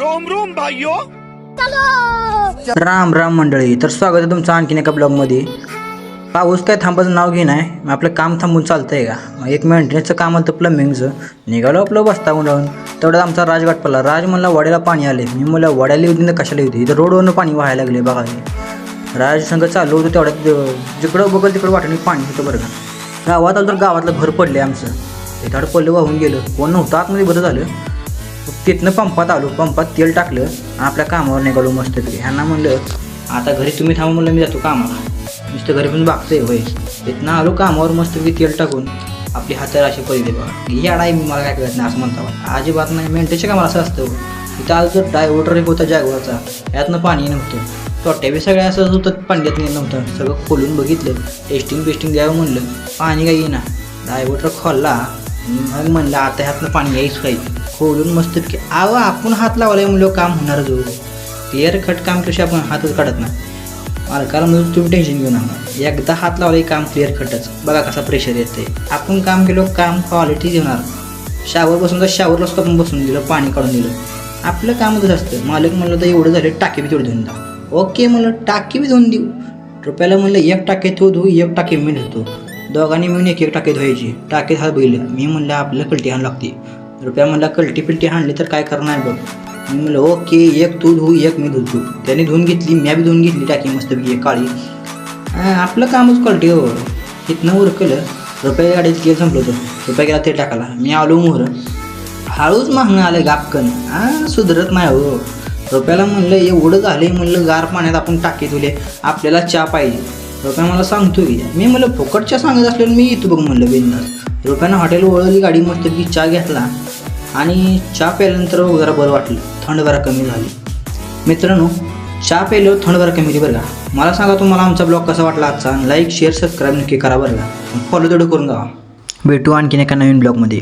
Rome Rome भाइयों राम राम मंडळी तर स्वागत आहे तुमचं आणखीन एका ब्लॉगमध्ये. पाऊस काय थांबाचं नाव घे नाही मग आपलं काम थांबून चालतंय का? मग एक मेंटेनन्सचं काम होतं प्लंबिंगचं निघालो आपलं बसता उडावून तेवढ्यात आमचा राजघाट पडला राज म्हणला वड्याला पाणी आले मी म्हणलं वड्याला येऊ ना कशाला येऊ दे इथं रोडवरनं पाणी व्हायला लागले बघा. राज संघ चालू होतं तेवढ्यात जिकडं बघल तिकडं वाटणी पाणी होतं बरं का. गावात आलं तर गावातलं घर पडले आमचं. एखादं पडलं वाहून गेलं. कोण नव्हतं आतमध्ये बरं झालं. तिथनं पंपात आलो पंपात तेल टाकलं आणि आपल्या कामावर निघालो मस्त तरी ह्यांना म्हणलं आता घरी तुम्ही थांबा म्हणलं मी जातो कामाला. नुसतं घरी पण आहे होय. तिथनं आलो कामावर मस्त तेल टाकून. आपली हातावर अशी पहिले बघा. ही आहे मी मला काय करत नाही असं म्हणता अजिबात नाही मेंटेच्या कामाला असं असतं? तिथं आज जर डायव्हर्टर एक होता जागवाचा यातनं पाणी नव्हतं. तोट्या बी सगळ्या असं होतं पाण्यात नाही नव्हतं. सगळं खोलून बघितलं. टेस्टिंग बेस्टिंग द्यावं म्हणलं. पाणी काही येईना. डायव्हर्टर खोलला. मग म्हणलं आता ह्यातनं पाणी यायच पाहिजे खोलून मस्तपैकी आव आपण हात लावलाय म्हणलं काम होणार जो. क्लिअर कट काम कशी आपण हातच काढत नाही. मालकाला म्हणजे तुम्ही टेन्शन घेऊ नका. एकदा हात लावलाय काम क्लिअर कटच बघा कसा प्रेशर येते आपण काम केलं काम क्वालिटी येणार शावर बसून तर शावरला सुद्धा आपण बसून दिलं पाणी काढून दिलं. आपलं काम कसं असतं? मालक म्हणलं तर एवढं झालं टाकी बी तेवढं धुऊन द्या. ओके म्हणलं टाकी बी धुऊन देऊ. रुपयाला म्हणलं एक टाके तो धुऊ एक टाके मी धुतो दोघांनी मिळून एक एक टाके धुवायची. टाकीत हात बघितलं. मी म्हणलं आपल्याला कलटी हाण लागते. रुपया म्हणला कलटी पिलटी हाणली तर काय करणार बघ? मी म्हणलं ओके एक तू धुऊ एक मी धुतो. त्याने धुवून घेतली मी बी धुवून घेतली टाकी मस्तपैकी एक काळी. आपलं कामच कलटी हो. इथनं उरकलं रुपया गाडीत गेलं संपलं होतं. रुपया गेला ते टाकाला. मी आलो मोहर. हळूच मागणं आलं गापकन. हां सुधरत नाही हो. रुपयाला म्हणलं एवढं झालं म्हणलं गार पाण्यात आपण टाकी धुले. आपल्याला चहा पाहिजे. रुपया मला सांगतो की मी म्हणलं फुकटच्या सांगत असल्यानं मी येतो बघ म्हणलं बिंदास रुपयानं हॉटेल ओळखली गाडी मस्त की चहा घेतला आणि चहा प्यायल्यानंतर जरा बरं वाटलं थंड जरा कमी झाली. मित्रांनो चहा प्यायल्यावर थंड जरा कमी बरं का? मला सांगा तुम्हाला आमचा ब्लॉग कसा वाटला आजचा? लाईक शेअर सबस्क्राईब नक्की करा बरं का? फॉलो तेवढं करून जा भेटू आणखीन एका नवीन ब्लॉगमध्ये.